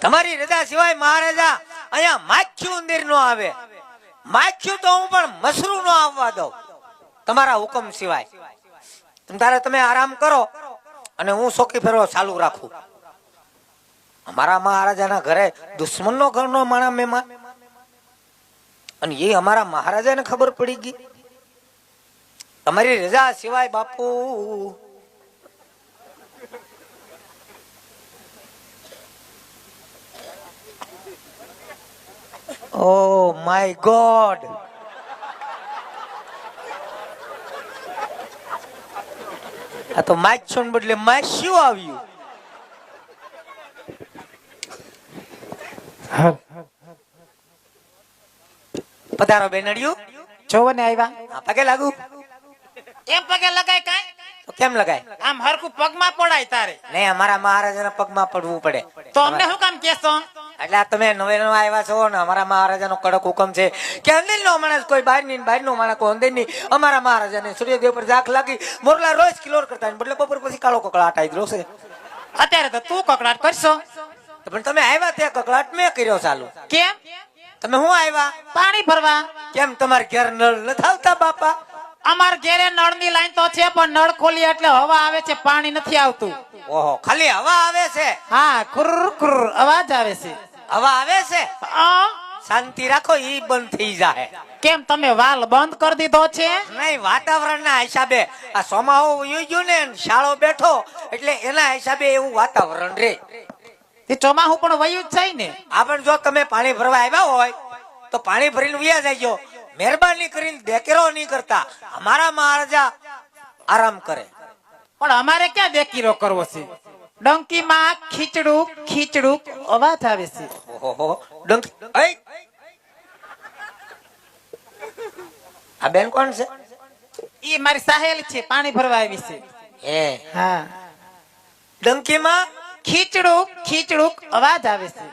તમારી રજા સિવાય મહારાજા અહીંયા માખ્યું ઉંદીર નો આવે. માખ્યું તો હું પણ મસરું નો આવવા દઉં. તમારા હુકમ સિવાય. તારે તમે આરામ કરો અને હું શોકી ફેરવો ચાલુ રાખું. અમારા મહારાજાના ઘરે દુશ્મનનો ઘરનો માણા મહેમાન અને એ અમારા મહારાજાને ખબર પડી ગઈ. તમારી રજા સિવાય બાપુ ઓ my God. આ તો માછો ને બદલે માસ્યું આવ્યું? પધારો બેનડિયું જોવો ને આવ્યા આ પગે લાગુ. એમ પગે લગાય કઈ? તો કેમ લગાય? આમ હરખું પગમાં પડાય તારે. નહીં અમારા મહારાજાના પગમાં પડવું પડે. તો અમને શું કામ કેસો એટલે તમે નવે નવા આવ્યા છો ને અમારા મહારાજાનો કડક હુકમ છે કે અંદર નો માણસ કોઈ બહારની બહાર નો માણસ કોઈ અંદરની અમારા મહારાજાને સૂર્યદેવ પર ઝાંખ લાગી. મોરલા રોજ કિલોર કરતા બદલે બપોર પછી કાળો કકડાટ આવી રહ્યો છે. અત્યારે તો તું કકડાટ કરશો. પણ તમે આવ્યા ત્યાં કકળાટ મેં કર્યો ચાલુ. કેમ? તમે હું આવ્યા? પાણી ભરવા. કેમ તમારે ઘેર નળ નથી આવતા બાપા? અમાર ઘેરે નળની લાઈન તો છે પણ નળ ખોલી એટલે હવા આવે છે પાણી નથી આવતું. ઓહો ખાલી હવા આવે છે? હા કુર કુર અવાજ આવે છે. હવા આવે છે? શાંતિ રાખો ઈ બંધ થઈ જાય કેમ તમે વાલ બંધ કરી દીધો છે? નહીં વાતાવરણના હિસાબે. આ સોમાહો વયું ગયું ને શાળો બેઠો એટલે એના હિસાબે એવું વાતાવરણ રે. એ ચોમાહું પણ વયું જ થાય ને. આ પણ જો તમે પાણી ભરવા આવ્યા હોય તો પાણી ભરીને વ્યા જાયજો. મહેરબાની કરીને દેકેરો નહીં કરતા. અમારા મહારાજા આરામ કરે. પણ અમારે ક્યાં દેકીરો કરવો છે? ડંકીમાં ખીચડું ખીચડું અવાજ આવે છે. આ બેન કોણ છે? ઈ મારી સાહેલી છે પાણી ભરવા આવી છે. હે? હા. ડંકીમાં? ખીચડું ખીચડું અવાજ આવે છે.